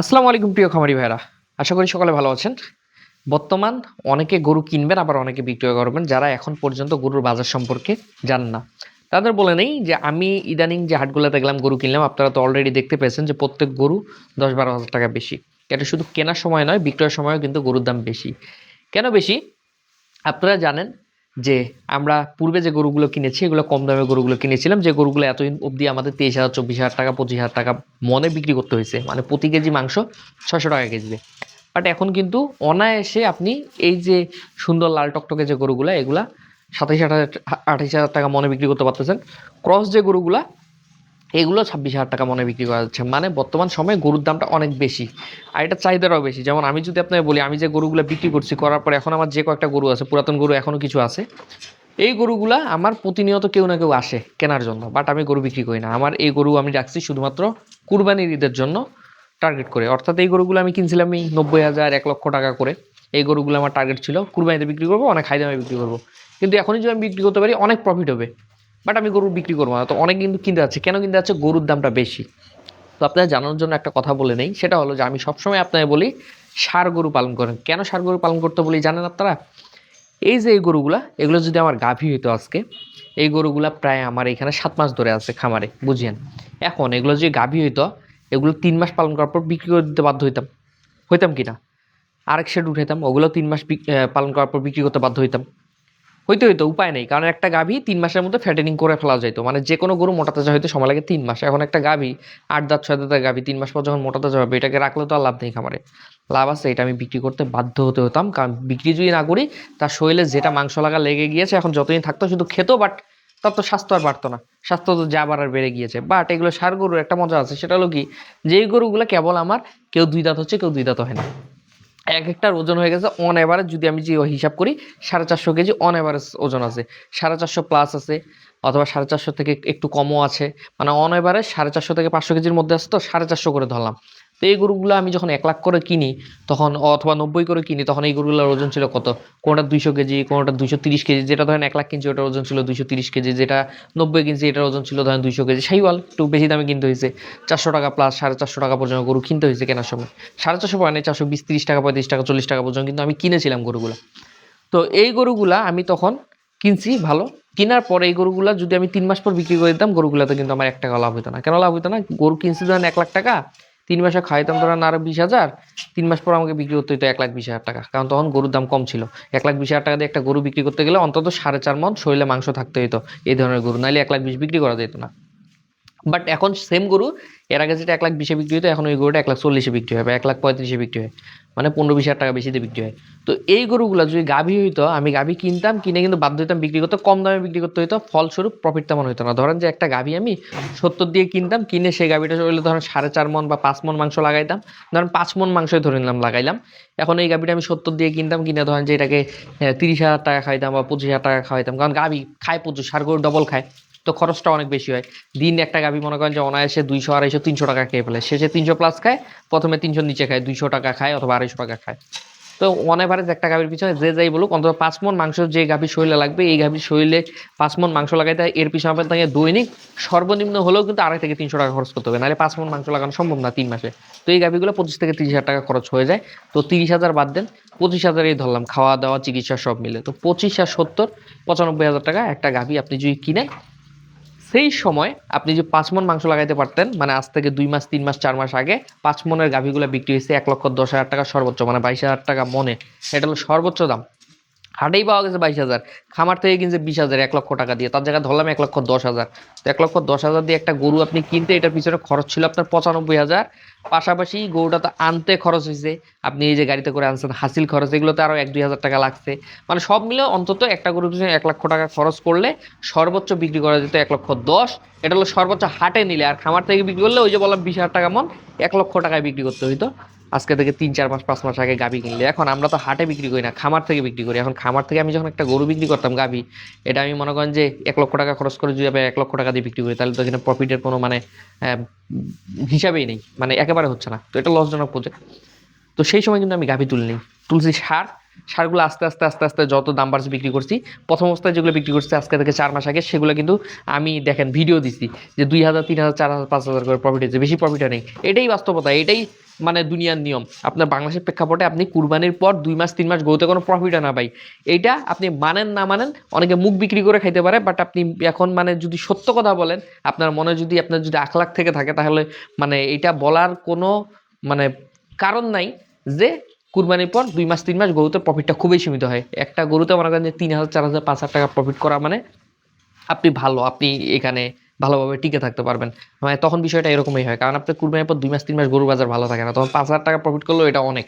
আসসালামু আলাইকুম প্রিয় খামারি ভাইরা আশা করি সকালে ভালো আছেন। বর্তমান অনেকে গরু কিনবেন, আবার অনেকে বিক্রয় করবেন, যারা এখন পর্যন্ত গরুর বাজার সম্পর্কে জানেন না। তাদের বলে নেই যে, আমি ইদানিং যে হাটগুলোতে গেলাম গরু কিনলাম, আপনারা তো অলরেডি দেখতে পেয়েছেন যে, প্রত্যেক গরু দশ বারো হাজার টাকা বেশি। এটা শুধু কেনার সময় নয়, বিক্রয়ের সময়ও কিন্তু গরুর দাম বেশি। কেন বেশি? আপনারা জানেন যে আমরা পূর্বে যে গরুগুলো কিনেছি, এগুলো কম দামে গরুগুলো কিনেছিলাম। যে গরুগুলো এতদিন অবধি আমাদের তেইশ হাজার, চব্বিশ হাজার টাকা, পঁচিশ হাজার টাকা মনে বিক্রি করতে হয়েছে। মানে প্রতি কেজি মাংস ছশো টাকা কেজি। বাট এখন কিন্তু অনায়াসে আপনি এই যে সুন্দর লাল টকটকে যে গরুগুলো, এগুলা সাতাইশ আঠাশ হাজার টাকা মনে বিক্রি করতে পারতেছেন। ক্রস যে গরুগুলা এগুলো ছাব্বিশ হাজার টাকা মনে বিক্রি করা যাচ্ছে। মানে বর্তমান সময়ে গরুর দামটা অনেক বেশি। আর এটা চাহিদাটাও বেশি। যেমন আমি যদি আপনাকে বলি, আমি যে গরুগুলো বিক্রি করছি, করার পরে এখন আমার যে কয়েকটা গরু আছে, পুরাতন গরু এখনও কিছু আছে, এই গরুগুলা আমার প্রতিনিয়ত কেউ না কেউ আসে কেনার জন্য। বাট আমি গরু বিক্রি করি না। আমার এই গরু আমি রাখছি শুধুমাত্র কুরবানির ঈদের জন্য টার্গেট করে। অর্থাৎ এই গরুগুলো আমি কিনছিলাম এই নব্বই হাজার, এক লক্ষ টাকা করে। এই গরুগুলো আমার টার্গেট ছিল, কুরবানিতে বিক্রি করব, অনেক হাই দামে বিক্রি করব। কিন্তু এখনই যদি আমি বিক্রি করতে পারি, অনেক প্রফিট হবে। বাট আমি গরু বিক্রি করব না। তো অনেক কিন্তু কিনতে যাচ্ছে। কেন কিনতে যাচ্ছে? গরুর দামটা বেশি। তো আপনারা জানানোর জন্য একটা কথা বলে নেই। সেটা হলো যে আমি সবসময় আপনাকে বলি, সার গরু পালন করেন। কেন সার গরু পালন করতে বলি জানেন আপনারা? এই যে এই গরুগুলা, এগুলো যদি আমার গাভী হইতো আজকে, এই গরুগুলা প্রায় আমার এখানে সাত মাস ধরে আছে খামারে, বুঝিয়েন। এখন এগুলো যদি গাভী হইতো, এগুলো তিন মাস পালন করার পর বিক্রি করে দিতে বাধ্য হইতাম। হইতাম কি না? আরেক শেড উঠাইতাম, ওগুলো তিন মাস পালন করার পর বিক্রি করতে বাধ্য হইতাম। হইতে হইতো উপায় নেই। কারণ একটা গাভী তিন মাসের মধ্যে ফ্যাটেনিং করে ফেলা যাইতো। মানে যে কোনো গরু মোটা তাজা হইতে সময় লাগে তিন মাস। এখন একটা গাভী আট দাঁত, ছয় দাঁতের গাভী তিন মাস পর যখন মোটা তাজা হবে, এটাকে রাখলে তো আর লাভ নেই খামারে। লাভ আছে, এটা আমি বিক্রি করতে বাধ্য হতে হতাম। কারণ বিক্রি যদি না করি, তার শরীরে যেটা মাংস লাগা লেগে গিয়েছে, এখন যতদিন থাকতো শুধু খেতো বাট তার তো স্বাস্থ্য আর বাড়তো না। স্বাস্থ্য তো যা বাড়ার বেড়ে গিয়েছে। বাট এগুলো সার গরুর একটা মজা আছে, সেটা হলো কি, যেই গরুগুলো কেবল আমার, কেউ দুই দাঁত হচ্ছে, কেউ দুই দাঁত হয় না। এক একটার ওজন হয়ে গেছে অন এভারেজ যদি আমি যে হিসাব করি, সাড়ে চারশো কেজি অন এভারেজ ওজন আছে। সাড়ে চারশো প্লাস আছে, অথবা সাড়ে চারশো থেকে একটু কমও আছে। মানে অন এভারেজ সাড়ে চারশো থেকে পাঁচশো কেজির মধ্যে আছে তো, সাড়ে চারশো করে ধরলাম। তো এই গরুগুলো আমি যখন এক লাখ করে কিনি, তখন অথবা নব্বই করে কিনি, তখন এই গরুগুলোর ওজন ছিল কত? কোনোটা দুইশো কেজি, কোনোটা দুইশো তিরিশ কেজি, যেটা ধরেন এক লাখ কিনছি ওটার ওজন ছিল দুইশো তিরিশ কেজি, যেটা নব্বই কিনছি এটার ওজন ছিল ধরেন দুইশো কেজি। বল একটু বেশি দামে কিনতে হয়েছে। চারশো টাকা প্লাস সাড়ে চারশো টাকা পর্যন্ত গরু কিনতে হয়েছে কেনার সময়। সাড়ে চারশো পয়েন্ট, চারশো বিশ, তিরিশ টাকা, পঁয়ত্রিশ টাকা, চল্লিশ টাকা পর্যন্ত কিন্তু আমি কিনেছিলাম গরুগুলো। তো এই গরুগুলা আমি তখন কিনছি ভালো। কেনার পরে এই গরুগুলা যদি আমি তিন মাস পর বিক্রি করে দিতাম, গরুগুলাতে কিন্তু আমার এক টাকা লাভ হতো না। কেন লাভ হতো না? গরু কিনছি ধরেন এক লাখ টাকা তিন মাসে খাইতাম ধরেন আর বিশ হাজার, তিন মাস পর আমাকে বিক্রি করতে হতো এক লাখ বিশ হাজার টাকা। কারণ তখন গরুর দাম কম ছিল। এক লাখ বিশ হাজার টাকা দিয়ে একটা গরু বিক্রি করতে গেলে অন্তত সাড়ে চার মন শরীরে মাংস থাকতে হতো এই ধরনের গরু, নাহলে এক লাখ বিশ বিক্রি করা যেত না। বাট এখন সেম গরু, এর আগে যেটা এক লাখ বিশে বিক্রি হতো এখন ওই গরুটা এক লাখ চল্লিশে বিক্রি হয় বা এক লাখ পঁয়ত্রিশে বিক্রি হয়। মানে পনেরো বিশ হাজার টাকা বেশিতে বিক্রি হয়। তো এই গরুগুলো যদি গাভী হইতো, আমি গাভী কিনতাম, কিনে কিন্তু বাধ্য হইতাম বিক্রি করতে, কম দামে বিক্রি করতে হইতো, ফলস্বরূপ প্রফিট তেমন হইতো না। ধরেন যে একটা গাভী আমি সত্তর দিয়ে কিনতাম, কিনে সেই গাভীটা হইলে ধরেন সাড়ে চার মন বা পাঁচ মন মাংস লাগাইতাম। ধরেন পাঁচ মন মাংসই ধরে নিলাম, লাগাইলাম। এখন এই গাভীটা আমি সত্তর দিয়ে কিনতাম, কিনে ধরেন যে এটাকে তিরিশ হাজার টাকা খাইতাম বা পঁচিশ হাজার টাকা খাওয়াইতাম। কারণ গাভী খায় প্রচুর, সার গরু ডবল খায়। তো খরচটা অনেক বেশি হয়। দিন একটা গাভী মনে করেন যে অনায়াসে দুইশো, আড়াইশো, তিনশো টাকা খেয়ে ফেলে। শেষে তিনশো প্লাস খায়, প্রথমে তিনশো নিচে খায়, দুইশো টাকা খায় অথবা আড়াইশো টাকা খায়। তো অন এভারেজ একটা গাভীর পিছনে যে যাই বলুক, অন্তত পাঁচ মন মাংস যে গাভীর শরীরে লাগবে, এই গাভীর শরীরে পাঁচ মন মাংস লাগাইতে এর পিছনে আপনার তাকে দৈনিক সর্বনিম্ন হলেও কিন্তু আড়াই থেকে তিনশো টাকা খরচ করতে হবে। নাহলে পাঁচ মন মাংস লাগানো সম্ভব না তিন মাসে। তো এই গাভীগুলো পঁচিশ থেকে তিরিশ হাজার টাকা খরচ হয়ে যায়। তো তিরিশ হাজার বাদ দেন, পঁচিশ হাজারই ধরলাম। খাওয়া দাওয়া, চিকিৎসা সব মিলে। তো পঁচিশ আর সত্তর, পঁচানব্বই হাজার টাকা একটা গাভী আপনি যদি কিনেন সেই সময় আপনি যে পাঁচ মন মাংস লাগাইতে পারতেন মানে আজ থেকে দুই মাস, তিন মাস, চার মাস আগে, পাঁচ মনের গাভীগুলো বিক্রি হয়েছে এক লক্ষ দশ হাজার টাকা সর্বোচ্চ মানে বাইশ হাজার টাকা মনে। এটা হলো সর্বোচ্চ দাম। হাটেই পাওয়া গেছে বাইশ হাজার, খামার থেকে কিনছে বিশ হাজার, এক লক্ষ টাকা দিয়ে। তার জায়গায় ধরলাম এক লক্ষ দশ হাজার। তো এক লক্ষ দশ হাজার দিয়ে একটা গরু আপনি কিনতে, এটার পিছনে খরচ ছিল আপনার পঁচানব্বই হাজার। পাশাপাশি গরুটা তো আনতে খরচ হয়েছে আপনি এই যে গাড়িতে করে আনছেন, হাসিল খরচ, এগুলোতে আরও এক দুই হাজার টাকা লাগছে। মানে সব মিলে অন্তত একটা গরুর পিছনে এক লক্ষ টাকা খরচ করলে সর্বোচ্চ বিক্রি করা যেত এক লক্ষ দশ। এটা হলো সর্বোচ্চ হাটে নিলে। আর খামার থেকে বিক্রি করলে ওই যে বললাম বিশ হাজার টাকা মন, এক লক্ষ টাকায় বিক্রি করতে হইতো। আজকে থেকে তিন চার মাস, পাঁচ মাস আগে গাভি কিনলে। এখন আমরা তো হাটে বিক্রি করি না, খামার থেকে বিক্রি করি। এখন খামার থেকে আমি যখন একটা গরু বিক্রি করতাম গাভি এটা আমি মনে করেন যে এক লক্ষ টাকা খরচ করে যদি আমি এক লক্ষ টাকা দিয়ে বিক্রি করি, তাহলে তো এখানে প্রফিটের কোনো মানে হিসাবেই নেই। মানে একেবারে হচ্ছে না। তো এটা লসজনক প্রজেক্ট তো সেই সময় কিন্তু আমি গাভি তুলে নিই তুলসী সার। সারগুলো আস্তে আস্তে আস্তে আস্তে যত দাম বাড়ছে বিক্রি করছি। প্রথম অবস্থায় যেগুলো বিক্রি করছি আজকে থেকে চার মাস আগে, সেগুলো কিন্তু আমি দেখেন ভিডিও দিছি যে দুই হাজার, তিন হাজার, চার হাজার, পাঁচ হাজার করে প্রফিট হয়েছে। বেশি প্রফিট নেই। এটাই বাস্তবতা, এটাই মানে দুনিয়ার নিয়ম। আপনার বাংলাদেশের প্রেক্ষাপটে আপনি কুরবানির পর দুই মাস, তিন মাস গরুতে কোনো প্রফিট না ভাই। এইটা আপনি মানেন না মানেন, অনেকে মুখ বিক্রি করে খাইতে পারে বাট আপনি এখন মানে যদি সত্য কথা বলেন, আপনার মনে যদি, আপনার যদি আখলাখ থেকে থাকে, তাহলে মানে এটা বলার কোনো মানে কারণ নাই যে কুরবানির পর দুই মাস, তিন মাস গরুতে প্রফিটটা খুবই সীমিত হয়। একটা গরুতে মনে করেন যে তিন হাজার, চার হাজার, পাঁচ হাজার টাকা প্রফিট করা মানে আপনি ভালো, আপনি এখানে ভালোভাবে টিকে থাকতে পারবেন। মানে তখন বিষয়টা এরকমই হয়। কারণ আপনার কুরবানির পর দুই মাস, তিন মাস গরুর বাজার ভালো থাকে না। তখন পাঁচ হাজার টাকা প্রফিট করলেও এটা অনেক।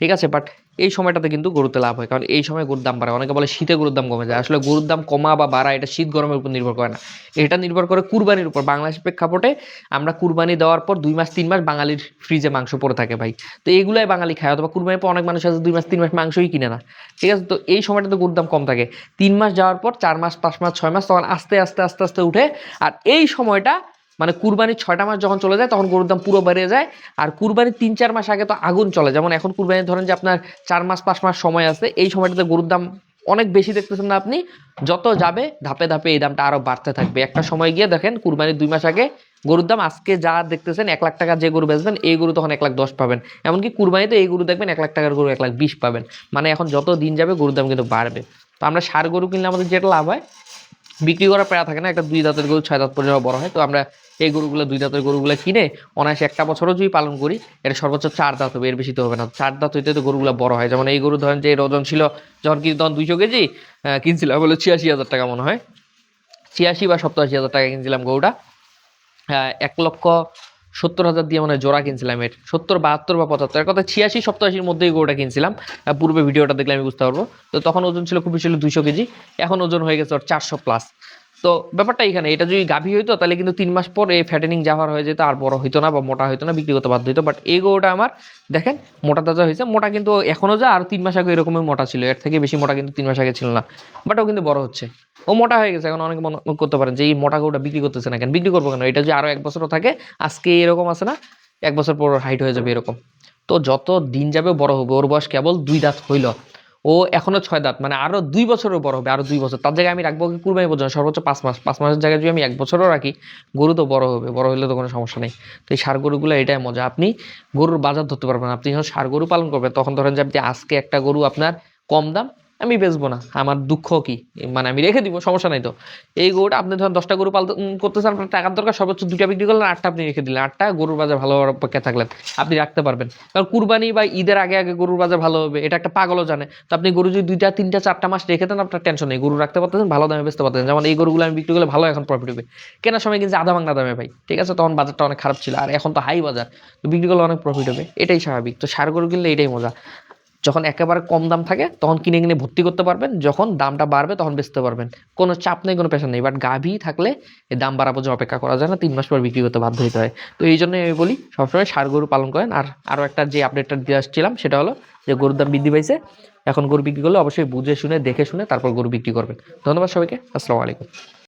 ঠিক আছে? বাট এই সময়টাতে কিন্তু গরুতে লাভ হয়। কারণ এই সময় গরুর দাম বাড়ে। অনেকে বলে শীতে গরুর দাম কমে যায়। আসলে গরুর দাম কমা বা বাড়া এটা শীত গরমের উপর নির্ভর করে না। এটা নির্ভর করে কুরবানির উপর। বাংলাদেশ প্রেক্ষাপটে আমরা কুরবানি দেওয়ার পর দুই মাস, তিন মাস বাঙালির ফ্রিজে মাংস পড়ে থাকে ভাই। তো এইগুলাই বাঙালি খায়। অথবা কুরবানির পর অনেক মানুষ আছে, দুই মাস, তিন মাস মাংসই কিনে না। ঠিক আছে? তো এই সময়টাতে গরুর দাম কম থাকে। তিন মাস যাওয়ার পর চার মাস, পাঁচ মাস, ছয় মাস তখন আস্তে আস্তে আস্তে আস্তে উঠে। আর এই সময়টা মানে কুরবানির ছয়টা মাস যখন চলে যায়, তখন গরুর দাম পুরো বেড়ে যায়। আর কুরবানির তিন, চার মাস আগে তো আগুন চলে। যেমন এখন কুরবানির ধরেন যে আপনার চার মাস, পাঁচ মাস সময় আছে, এই সময়টাতে গরুর দাম অনেক বেশি দেখতেছেন না আপনি। যত যাবে, ধাপে ধাপে এই দামটা আরও বাড়তে থাকবে। একটা সময় গিয়ে দেখেন, কুরবানির দুই মাস আগে গরুর দাম আজকে যা দেখতেছেন, এক লাখ টাকা যে গরু বেচবেন, এই গরু তখন এক লাখ দশ পাবেন। এমনকি কুরবানিতে এই গরু দেখবেন, এক লাখ টাকার গরু এক লাখ বিশ পাবেন। মানে এখন যত দিন যাবে, গরুর দাম কিন্তু বাড়বে। তো আমরা সার গরু কিনলে আমাদের যেটা লাভ হয় বিক্রি করার প্রায় থাকে না। একটা দুই দাঁতের গরু, ছয় দাঁত পর্যন্ত বড় হয়। তো আমরা এই গরুগুলো, দুই দাঁতের গরুগুলো কিনে অনায়াসে একটা বছরও যদি পালন করি, এটা সর্বোচ্চ চার দাঁত হবে, এর বেশি তো হবে না। চার দাঁত হইতে তো গরুগুলো বড় হয়। যেমন এই গরু ধরেন যে ওজন ছিল, যখন কিন্তু তখন দুইশো কেজি কিনছিলাম বলে ছিয়াশি হাজার টাকা মনে হয়। ছিয়াশি বা সপ্তাশি হাজার টাকা কিনছিলাম গরুটা। এক লক্ষ সত্তর হাজার দিয়ে মানে জোড়া কিনছিলাম এর সত্তর, বাহাত্তর বা পঁচাত্তর। কথা ছিয়াশি, সপ্তাশির মধ্যেই গরুটা কিনছিলাম। পূর্বে ভিডিওটা দেখলে আমি বুঝতে পারব। তো তখন ওজন ছিল খুব বেশি ছিল দুইশো কেজি। এখন ওজন হয়ে গেছে ওর চারশো প্লাস তো ব্যাপারটা এখানে, এটা যদি গাভী হইতো, তাহলে কিন্তু তিন মাস পর এই ফ্যাটেনিং যাওয়ার হয়ে যেত, আর বড় হইতো না বা মোটা হইতো না, বিক্রি করতে বাধ্য হইতো। বাট এই গরুটা আমার, দেখেন, মোটা তাজা হয়েছে, মোটা কিন্তু এখনও যা, আর তিন মাস আগে এরকমই মোটা ছিল। এর থেকে বেশি মোটা কিন্তু তিন মাস আগে ছিল না। বাট ও কিন্তু বড় হচ্ছে। ও মোটা হয়ে গেছে, এখন অনেকে মনে করতে পারেন যে, এই মোটা গরুটা বিক্রি করতেছে না কেন? বিক্রি করব কেন? এটা যদি আরও এক বছরও থাকে, আজকে এরকম আছে না, এক বছর পর হাইট হয়ে যাবে এরকম। তো যত দিন যাবে, বড় হবে ওর বয়স কেবল দুই দাঁত হইল। ও এখনও ছয় দাঁত মানে আরও দুই বছরও বড় হবে আরও দুই বছর। তার জায়গায় আমি রাখব কি কুরবানি পর্যন্ত সর্বোচ্চ পাঁচ মাস। পাঁচ মাসের জায়গায় যদি আমি এক বছরও রাখি, গরু তো বড় হবে, বড় হলে তো কোনো সমস্যা নেই। তো এই সার গরুগুলো এটাই মজা। আপনি গরুর বাজার ধরতে পারবেন আপনি যখন সার গরু পালন করবেন, তখন ধরেন যে আপনি আজকে একটা গরু আপনার কম দাম আমি বেচবো না। আমার দুঃখ কি? মানে আমি রেখে দিব সমস্যা নাই তো। এই গরুটা আপনি ধরেন দশটা গরু পালতে উম, করতেছেন আপনার টাকার দরকার সর্বোচ্চ দুইটা বিক্রি করলেন আটটা আপনি রেখে দিলেন। আটটা গরুর বাজার ভালো হওয়ার থাকলেন। আপনি রাখতে পারবেন। কারণ কুরবানি বা ঈদের আগে আগে গরুর বাজার ভালো হবে এটা একটা পাগলও জানে। তো আপনি গরু যদি দুইটা তিনটা চারটা মাস রেখে দেন আপনার টেনশন নেই। গরু রাখতে পারতেছেন ভালো দামে বেচতে পারতেন যেমন এই গরুগুলো আমি বিক্রি করলে ভালো এখন প্রফিট হবে। কেনার সময় কিন্তু আধা বাংলা দামে ভাই ঠিক আছে? তখন বাজারটা অনেক খারাপ ছিল। আর এখন তো হাই বাজার। তো বিক্রি করলে অনেক প্রফিট হবে। এটাই স্বাভাবিক। তো সার গরু কিনলে এটাই মজা। যখন একেবারে কম দাম থাকে, তখন কিনে কিনে ভর্তি করতে পারবেন। যখন দামটা বাড়বে, তখন বেচতে পারবেন। কোনো চাপ নেই, কোনো পেশা নেই। বাট গাভী থাকলে দাম বাড়া পর্যন্ত অপেক্ষা করা যায় না। তিন মাস পর বিক্রি করতে বাধ্য হতে হয়। তো এই জন্যই আমি বলি, সবসময় সার গরু পালন করেন। আর আরও একটা যে আপডেটটা দিয়ে আসছিলাম, সেটা হলো যে গরুর দাম বৃদ্ধি পাইছে। এখন গরু বিক্রি করলে অবশ্যই বুঝে শুনে, দেখে শুনে তারপর গরু বিক্রি করবেন। ধন্যবাদ সবাইকে। আসসালামু আলাইকুম।